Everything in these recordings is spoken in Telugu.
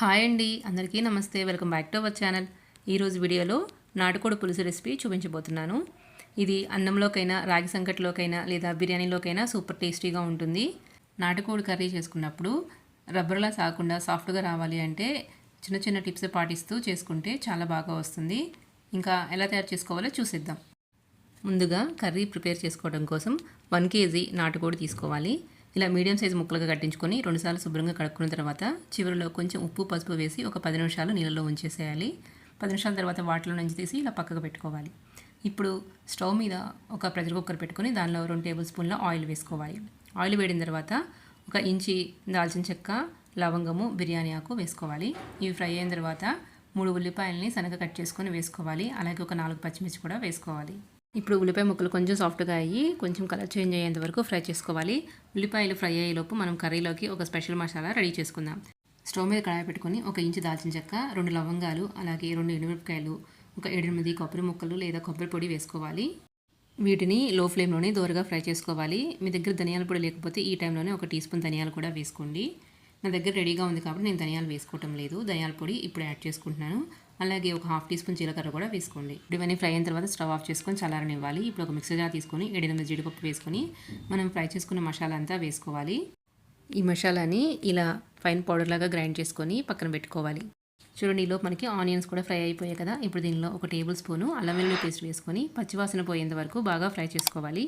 హాయ్ అండి అందరికీ నమస్తే. Welcome back to our channel. ఈరోజు వీడియోలో నాటుకోడి పులుసు రెసిపీ చూపించబోతున్నాను. ఇది అన్నంలోకైనా రాగి సంకట్లోకైనా లేదా బిర్యానీలోకైనా సూపర్ టేస్టీగా ఉంటుంది. నాటుకోడి కర్రీ చేసుకున్నప్పుడు రబ్బర్లా సాగకుండా సాఫ్ట్గా రావాలి అంటే చిన్న చిన్న టిప్స్ పాటిస్తూ చేసుకుంటే చాలా బాగా వస్తుంది. ఇంకా ఎలా తయారు చేసుకోవాలో చూసిద్దాం. ముందుగా కర్రీ ప్రిపేర్ చేసుకోవడం కోసం వన్ కేజీ నాటుకోడి తీసుకోవాలి. ఇలా మీడియం సైజు ముక్కలుగా కట్టించుకొని రెండుసార్లు శుభ్రంగా కడుక్కున్న తర్వాత చివరిలో కొంచెం ఉప్పు పసుపు వేసి ఒక పది నిమిషాలు నీళ్ళలో ఉంచేసేయాలి. పది నిమిషాల తర్వాత వాటిలో నుంచి తీసి ఇలా పక్కకు పెట్టుకోవాలి. ఇప్పుడు స్టవ్ మీద ఒక ప్రెషర్ కుక్కర్ పెట్టుకొని దానిలో రెండు టేబుల్ స్పూన్ల ఆయిల్ వేసుకోవాలి. ఆయిల్ వేడిన తర్వాత ఒక ఇంచి దాల్చిన చెక్క లవంగము బిర్యానీ ఆకు వేసుకోవాలి. ఇవి ఫ్రై అయిన తర్వాత మూడు ఉల్లిపాయలని సనగ కట్ చేసుకొని వేసుకోవాలి. అలాగే ఒక నాలుగు పచ్చిమిర్చి కూడా వేసుకోవాలి. ఇప్పుడు ఉల్లిపాయ ముక్కలు కొంచెం సాఫ్ట్గా అయ్యి కొంచెం కలర్ చేంజ్ అయ్యేంత వరకు ఫ్రై చేసుకోవాలి. ఉల్లిపాయలు ఫ్రై అయ్యేలోపు మనం కర్రీలోకి ఒక స్పెషల్ మసాలా రెడీ చేసుకుందాం. స్టవ్ మీద కడాయి పెట్టుకొని ఒక ఇంచు దాల్చిన చెక్క రెండు లవంగాలు అలాగే రెండు ఎండుమిరపకాయలు ఒక ఎనిమిది కొబ్బరి ముక్కలు లేదా కొబ్బరి పొడి వేసుకోవాలి. వీటిని లో ఫ్లేమ్లోనే దోరగా ఫ్రై చేసుకోవాలి. మీ దగ్గర ధనియాల పొడి లేకపోతే ఈ టైంలోనే ఒక టీ స్పూన్ ధనియాలు కూడా వేసుకోండి. నా దగ్గర రెడీగా ఉంది కాబట్టి నేను ధనియాలు వేసుకోవటం లేదు. ధనియాల పొడి ఇప్పుడు యాడ్ చేసుకుంటున్నాను. అలాగే ఒక హాఫ్ టీ స్పూన్ జీలకర్ర కూడా వేసుకోండి. ఇవన్నీ ఫ్రై అయిన తర్వాత స్టవ్ ఆఫ్ చేసుకొని చల్లారనివ్వాలి ఇప్పుడు ఒక మిక్సర్ జార్ తీసుకొని ఏడెనిమిది జీడిపప్పు వేసుకొని మనం ఫ్రై చేసుకున్న మసాలా అంతా వేసుకోవాలి. ఈ మసాలాని ఇలా ఫైన్ పౌడర్ లాగా గ్రైండ్ చేసుకొని పక్కన పెట్టుకోవాలి. చూడండి ఈలో మనకి ఆనియన్స్ కూడా ఫ్రై అయిపోయాయి కదా. ఇప్పుడు దీనిలో ఒక టేబుల్ స్పూను అల్లం వెల్లుల్లి పేస్ట్ వేసుకొని పచ్చివాసన పోయేంత వరకు బాగా ఫ్రై చేసుకోవాలి.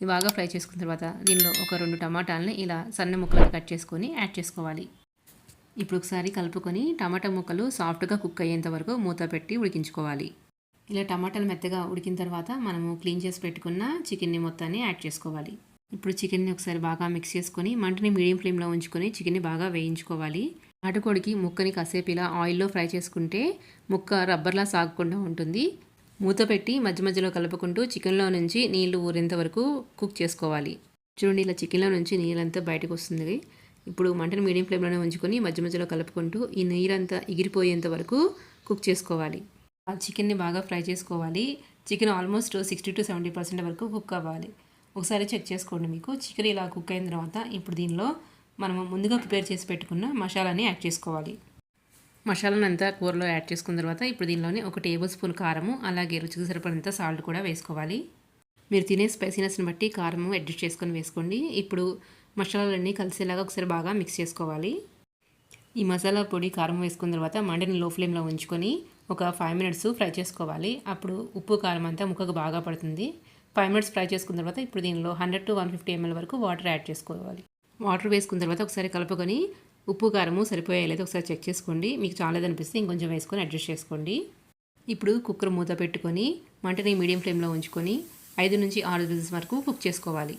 ఇవి బాగా ఫ్రై చేసుకున్న తర్వాత దీనిలో ఒక రెండు టమాటాలని ఇలా సన్న ముక్కలుగా కట్ చేసుకొని యాడ్ చేసుకోవాలి. ఇప్పుడు ఒకసారి కలుపుకొని టమాటా ముక్కలు సాఫ్ట్గా కుక్ అయ్యేంత వరకు మూత పెట్టి ఉడికించుకోవాలి. ఇలా టమాటాలు మెత్తగా ఉడికిన తర్వాత మనము క్లీన్ చేసి పెట్టుకున్న చికెన్ని మొత్తాన్ని యాడ్ చేసుకోవాలి. ఇప్పుడు చికెన్ని ఒకసారి బాగా మిక్స్ చేసుకొని మంటని మీడియం ఫ్లేమ్లో ఉంచుకొని చికెన్ని బాగా వేయించుకోవాలి. నాటుకోడికి ముక్కని కాసేపు ఇలా ఆయిల్లో ఫ్రై చేసుకుంటే ముక్క రబ్బర్లా సాగకుండా ఉంటుంది. మూత పెట్టి మధ్య మధ్యలో కలుపుకుంటూ చికెన్లో నుంచి నీళ్ళు ఊరేంత వరకు కుక్ చేసుకోవాలి. చూడండి ఇలా చికెన్లో నుంచి నీళ్ళంతా బయటకు వస్తుంది. ఇప్పుడు మంటను మీడియం ఫ్లేమ్లోనే ఉంచుకొని మధ్య మధ్యలో కలుపుకుంటూ ఈ నీరంతా ఎగిరిపోయేంత వరకు కుక్ చేసుకోవాలి. ఆ చికెన్ని బాగా ఫ్రై చేసుకోవాలి. Chicken almost sixty to seventy percent వరకు కుక్ అవ్వాలి. ఒకసారి చెక్ చేసుకోండి మీకు. చికెన్ ఇలా కుక్ అయిన తర్వాత ఇప్పుడు దీనిలో మనము ముందుగా ప్రిపేర్ చేసి పెట్టుకున్న మసాలాని యాడ్ చేసుకోవాలి. మసాలాను అంతా కూరలో యాడ్ చేసుకున్న తర్వాత ఇప్పుడు దీనిలోనే ఒక టేబుల్ స్పూన్ కారము అలాగే రుచికి సరిపడినంత సాల్ట్ కూడా వేసుకోవాలి. మీరు తినే స్పైసీనెస్ని బట్టి కారము అడ్జస్ట్ చేసుకొని వేసుకోండి. ఇప్పుడు మసాలాలన్నీ కలిసేలాగా ఒకసారి బాగా మిక్స్ చేసుకోవాలి. ఈ మసాలా పొడి కారం వేసుకున్న తర్వాత మండని లో ఫ్లేమ్లో ఉంచుకొని ఒక ఫైవ్ మినిట్స్ ఫ్రై చేసుకోవాలి. అప్పుడు ఉప్పు కారం అంతా ముక్కకు బాగా పడుతుంది. ఫైవ్ మినిట్స్ ఫ్రై చేసుకున్న తర్వాత ఇప్పుడు దీనిలో hundred to one fifty ML వరకు వాటర్ యాడ్ చేసుకోవాలి. వాటర్ వేసుకున్న తర్వాత ఒకసారి కలుపుకొని ఉప్పు కారము సరిపోయేలేదు ఒకసారి చెక్ చేసుకోండి. మీకు చాలేదనిపిస్తే ఇంకొంచెం వేసుకొని అడ్జస్ట్ చేసుకోండి. ఇప్పుడు కుక్కర్ మూత పెట్టుకొని మంటని మీడియం ఫ్లేమ్లో ఉంచుకొని ఐదు నుంచి ఆరు విజిల్స్ వరకు కుక్ చేసుకోవాలి.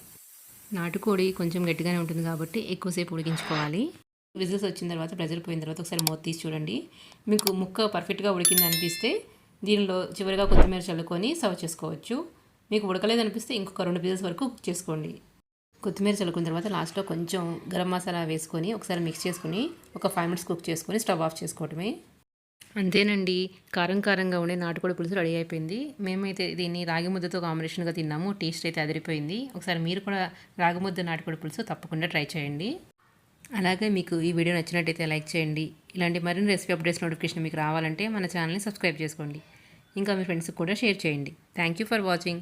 నాటుకోడి కొంచెం గట్టిగానే ఉంటుంది కాబట్టి ఎక్కువసేపు ఉడికించుకోవాలి. విజిల్స్ వచ్చిన తర్వాత ప్రెజర్ పోయిన తర్వాత ఒకసారి మూత తీసి చూడండి. మీకు ముక్క పర్ఫెక్ట్గా ఉడికింది అనిపిస్తే దీనిలో చివరిగా కొత్తిమీర చల్లుకొని సర్వ్ చేసుకోవచ్చు. మీకు ఉడకలేదు అనిపిస్తే ఇంకొక రెండు విజిల్స్ వరకు కుక్ చేసుకోండి. కొత్తిమీర చల్లుకున్న తర్వాత లాస్ట్లో కొంచెం గరం మసాలా వేసుకొని ఒకసారి మిక్స్ చేసుకుని ఒక ఫైవ్ మినిట్స్ కుక్ చేసుకొని స్టవ్ ఆఫ్ చేసుకోవటమే. అంతేనండి. కారం కారంగా ఉండే నాటుకోడి పులుసు రెడీ అయిపోయింది. మేమైతే దీన్ని రాగి ముద్దతో కాంబినేషన్గా తిన్నాము. టేస్ట్ అయితే అదిరిపోయింది. ఒకసారి మీరు కూడా రాగి ముద్ద నాటుకోడి పులుసు తప్పకుండా ట్రై చేయండి. అలాగే మీకు ఈ వీడియో నచ్చినట్టయితే లైక్ చేయండి. ఇలాంటి మరిన్ని రెసిపీ అప్డేట్స్ నోటిఫికేషన్ మీకు రావాలంటే మన ఛానల్ని సబ్స్క్రైబ్ చేసుకోండి. ఇంకా మీ ఫ్రెండ్స్కి కూడా షేర్ చేయండి. Thank you for watching.